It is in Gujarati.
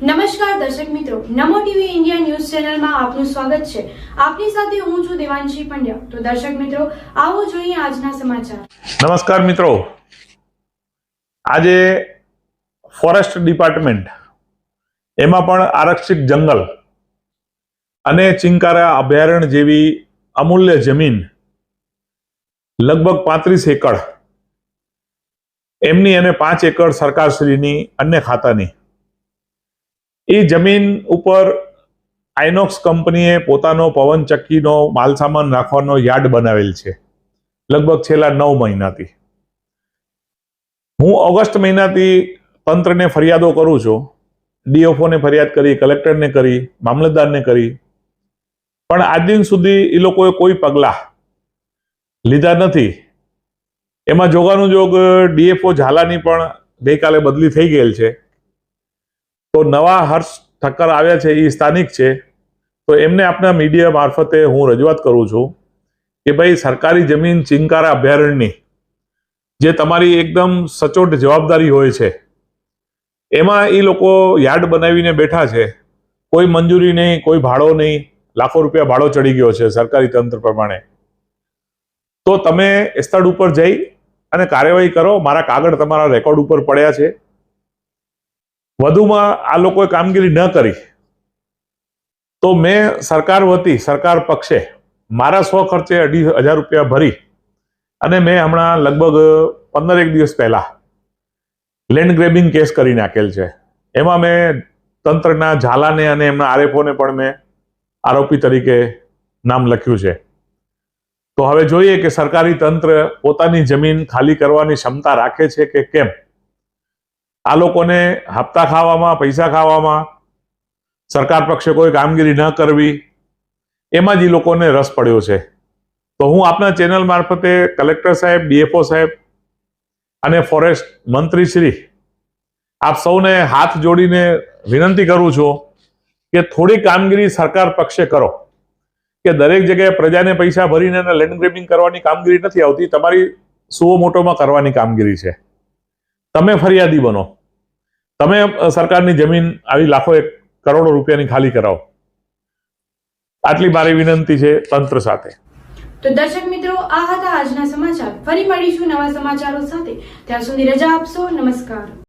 નમસ્કાર દર્શક મિત્રો, નમો ટીવી ઇન્ડિયા ન્યૂઝ ચેનલમાં આપનું સ્વાગત છે. આપની સાથે હું છું દેવાંશી પંડ્યા. તો દર્શક મિત્રો, આવો જોઈએ આજના સમાચાર. નમસ્કાર મિત્રો. આજે ફોરેસ્ટ ડિપાર્ટમેન્ટ, એમાં પણ આરક્ષિત જંગલ અને ચિંકારા અભયારણ્ય જેવી અમૂલ્ય જમીન લગભગ પાંત્રીસ એકડ, એમની અને પાંચ એકડ સરકારશ્રીની અન્ય ખાતાની એ જમીન ઉપર આઇનોક્સ કંપનીએ પોતાનો પવનચક્કીનો માલસામાન રાખવાનો યાર્ડ બનાવેલ છે. લગભગ છેલ્લા નવ મહિનાથી. હું ઓગસ્ટ મહિનાથી તંત્રને ફરિયાદો કરું છું. ડીએફઓને ફરિયાદ કરી, કલેક્ટરને કરી, મામલતદારને કરી. પણ આજ દિન સુધી એ લોકોએ કોઈ પગલાં લીધા નથી. એમાં જોગાનું જોગ ડીએફઓ ઝાલાની પણ ગઈકાલે બદલી થઈ ગયેલ છે. તો નવા હર્ષ ઠક્કર આવ્યા છે એ સ્થાનિક છે. તો એમને આપણા મીડિયા મારફતે હું રજૂઆત કરું છું કે ભાઈ સરકારી જમીન ચિંકારા અભયારણ્યની, જે તમારી એકદમ સચોટ જવાબદારી હોય છે, એમાં એ લોકો યાર્ડ બનાવીને બેઠા છે. કોઈ મંજૂરી નહીં, કોઈ ભાડો નહીં, લાખો રૂપિયા ભાડો ચડી ગયો છે સરકારી તંત્ર પ્રમાણે. તો તમે સ્થળ ઉપર જઈ અને કાર્યવાહી કરો. મારા કાગળ તમારા રેકોર્ડ ઉપર પડ્યા છે. વધુમાં આ લોકોએ કામગીરી ન કરી. તો મેં સરકાર વતી, સરકાર પક્ષે મારા સ્વ ખર્ચે અઢી હજાર રૂપિયા ભરી અને મેં હમણાં લગભગ પંદર એક દિવસ પહેલા લેન્ડ ગ્રેબિંગ કેસ કરી નાખેલ છે. એમાં મેં તંત્રના ઝાલાને અને એમના આરએફઓને પણ મેં આરોપી તરીકે નામ લખ્યું છે. તો હવે જોઈએ કે સરકારી તંત્ર પોતાની જમીન ખાલી કરવાની ક્ષમતા રાખે છે કે કેમ? આ લોકોને હપ્તા ખાવામાં, પૈસા ખાવામાં સરકાર પક્ષે કોઈ કામગીરી ન કરવી, એમાં જ એ લોકોને રસ પડ્યો છે. તો હું આપના ચેનલ મારફતે કલેક્ટર સાહેબ, ડીએફઓ સાહેબ અને ફોરેસ્ટ મંત્રી શ્રી આપ સૌને હાથ જોડીને વિનંતી કરું છું કે થોડી કામગીરી સરકાર પક્ષે કરો. કે દરેક જગ્યાએ પ્રજાને પૈસા ભરીને લેન્ડ ગ્રેબિંગ કરવાની કામગીરી નથી આવતી, તમારી સુઓ મોટોમાં કરવાની કામગીરી છે. તમે ફરિયાદી બનો. તમે સરકારની જમીન આવી લાખો એક કરોડો રૂપિયાની ખાલી કરાવો. આટલી મારી વિનંતી છે તંત્ર સાથે. તો દર્શક મિત્રો, આ હતા આજના સમાચાર. ફરી મળીશું નવા સમાચારો સાથે. ત્યાં સુધી રજા આપશો. નમસ્કાર.